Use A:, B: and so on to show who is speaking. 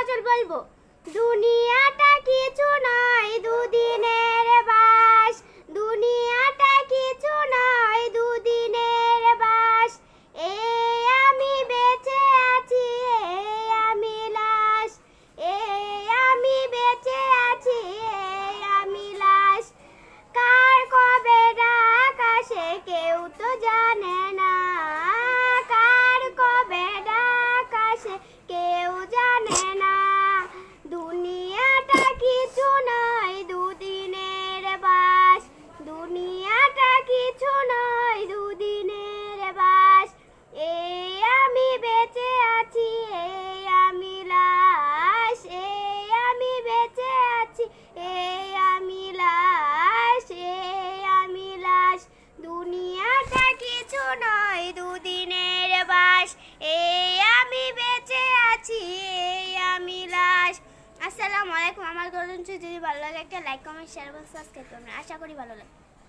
A: গজল বলব। দুনিয়াটা কিছু নয়, দুদিনের বাস। দুনিয়াটা কিছু নয়, দুদিনের বাস। এই আমি বেঁচে আছি, এ আমি লাশ। এই আমি বেঁচে আছি এই আমি লাশ। কার কবে আসে, কেউ তো জানে। আছি এই আমি লাশ এই আমি বেঁচে আছি এই আমি লাশ এই আমি লাশ। দুনিয়াটা কিছু নয়, দুদিনের বাস এই আমি বেঁচে আছি এই আমি লাশ। আসসালামু আলাইকুম, আমার গরম যদি ভালো লাগে একটা লাইক কমেন্ট শেয়ার এবং সাবস্ক্রাইব করবেন। আশা করি ভালো লাগে।